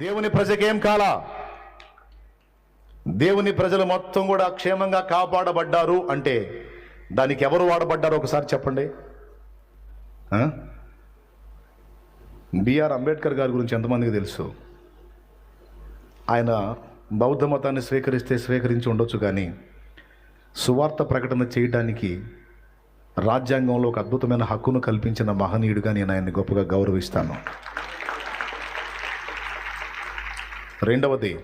దేవుని ప్రజకేం కాల? దేవుని ప్రజలు మొత్తం కూడా క్షేమంగా కాపాడబడ్డారు అంటే దానికి ఎవరు వాడబడ్డారు ఒకసారి చెప్పండి? బిఆర్ అంబేద్కర్ గారి గురించి ఎంతమందికి తెలుసు? ఆయన బౌద్ధ మతాన్ని స్వీకరిస్తే స్వీకరించి ఉండొచ్చు కానీ సువార్త ప్రకటన చేయడానికి రాజ్యాంగంలో ఒక అద్భుతమైన హక్కును కల్పించిన మహనీయుడిగా నేను ఆయన్ని గొప్పగా గౌరవిస్తాను. రెండవది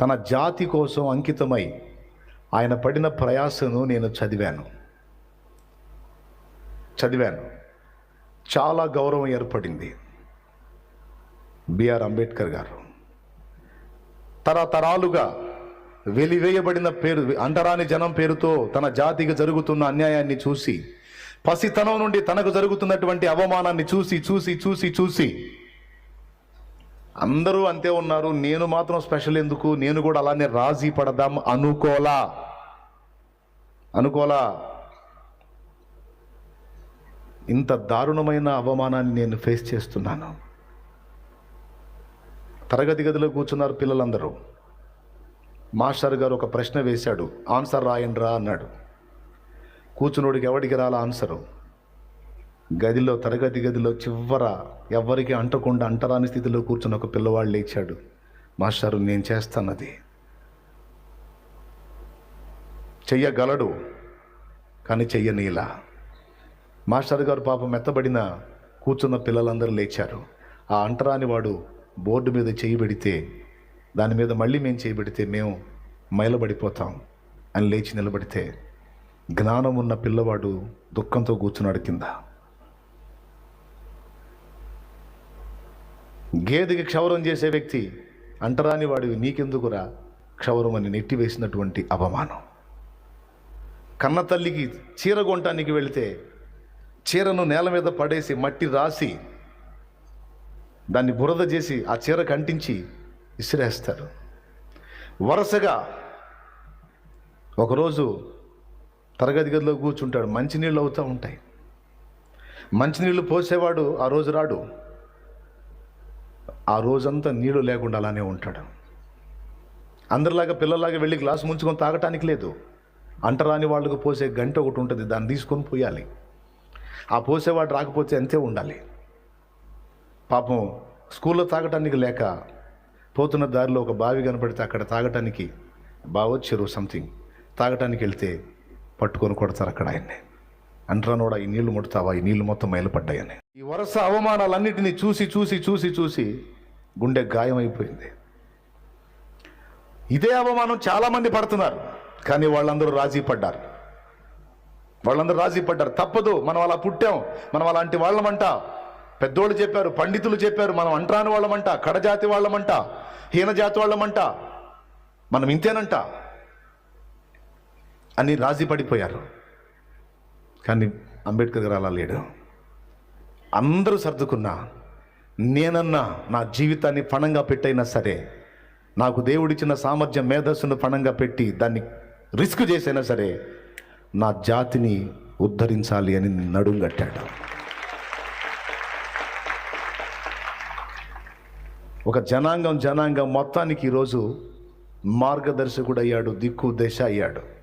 తన జాతి కోసం అంకితమై ఆయన పడిన ప్రయాసను నేను చదివాను. చదివాను. చాలా గౌరవం ఏర్పడింది. బిఆర్ అంబేద్కర్ గారు. తరతరాలుగా వెలివేయబడిన పేరు అంటరాని జనం పేరుతో తన జాతికి జరుగుతున్న అన్యాయాన్ని చూసి పసితనం నుండి తనకు జరుగుతున్నటువంటి అవమానాన్ని చూసి చూసి చూసి చూసి అందరూ అంతే ఉన్నారు నేను మాత్రం స్పెషల్ ఎందుకు? నేను కూడా అలానే రాజీ పడదాం అనుకోలా. అనుకోలా. ఇంత దారుణమైన అవమానాన్ని నేను ఫేస్ చేస్తున్నాను. తరగతి గదిలో కూర్చున్నారు పిల్లలందరూ. మాస్టర్ గారు ఒక ప్రశ్న వేశాడు. ఆన్సర్ రాయండ్రా అన్నాడు. కూర్చున్నోడికి ఎవడికి రాలా ఆన్సరు? గదిలో తరగతి గదిలో చివర ఎవరికి అంటకుండా అంటరాని స్థితిలో కూర్చున్న ఒక పిల్లవాడు లేచాడు. మాస్టారు నేను చేస్తానది చెయ్యగలడు కానీ చెయ్యనీలా. మాస్టర్ గారు పాపం మెత్తబడిన కూర్చున్న పిల్లలందరూ లేచారు. ఆ అంటరాని వాడు బోర్డు మీద చేయి పెడితే దాని మీద మళ్ళీ మేము చేయి పెడితే మేము మైలబడిపోతాం అని లేచి నిలబడితే జ్ఞానం ఉన్న పిల్లవాడు దుఃఖంతో కూర్చున్నాడు కింద. గేదెకి క్షవరం చేసే వ్యక్తి అంటరాని వాడివి నీకెందుకురా? క్షవరం అని నెట్టివేసినటువంటి అవమానం కన్న తల్లికి చీర కొనటానికి వెళితే చీరను నేల మీద పడేసి మట్టి రాసి దాన్ని బురద చేసి ఆ చీర కంటించి విసిరేస్తారు వరుసగా ఒకరోజు తరగతి గదిలో కూర్చుంటాడు. మంచినీళ్ళు అవుతూ ఉంటాయి. మంచినీళ్ళు పోసేవాడు ఆ రోజు రాడు. ఆ రోజంతా నీళ్ళు లేకుండా అలానే ఉంటాడు. అందరిలాగా పిల్లలాగా వెళ్ళి గ్లాసు ముంచుకొని తాగటానికి లేదు. అంటరాని వాళ్ళకు పోసే గంట ఒకటి ఉంటుంది దాన్ని తీసుకొని పోయాలి. ఆ పోసేవాడు రాకపోతే అంతే ఉండాలి. పాపం స్కూల్లో తాగటానికి లేక పోతున్న దారిలో ఒక బావి కనపడితే అక్కడ తాగటానికి బావొచ్చారు సంథింగ్. తాగటానికి వెళ్తే పట్టుకొని కొడతారు అక్కడ ఆయన్ని. అంటరానోడా ఈ నీళ్ళు ముడతావా? ఈ నీళ్ళు మొత్తం మైలుపడ్డాయని ఈ వరుస అవమానాలన్నిటినీ చూసి చూసి చూసి చూసి గుండె గాయమైపోయింది. ఇదే అవమానం చాలామంది పడుతున్నారు కానీ వాళ్ళందరూ రాజీ పడ్డారు. వాళ్ళందరూ రాజీ పడ్డారు. తప్పదు మనం అలా పుట్టాం మనం అలాంటి వాళ్ళమంట. పెద్దోళ్ళు చెప్పారు పండితులు చెప్పారు మనం అంటరాని వాళ్ళమంట కడజాతి వాళ్ళమంట హీనజాతి వాళ్ళమంట. మనం ఇంతేనంట. అని రాజీ పడిపోయారు. కానీ అంబేద్కర్ గారు అలా లేడు. అందరూ సర్దుకున్నా నేనన్నా నా జీవితాన్ని పణంగా పెట్టైనా సరే నాకు దేవుడిచ్చిన సామర్థ్యం మేధస్సును పణంగా పెట్టి దాన్ని రిస్క్ చేసైనా సరే నా జాతిని ఉద్ధరించాలి అని నడుం కట్టాడు. ఒక జనాంగం జనాంగం మొత్తానికి ఈరోజు మార్గదర్శకుడు అయ్యాడు దిక్కు దశ అయ్యాడు.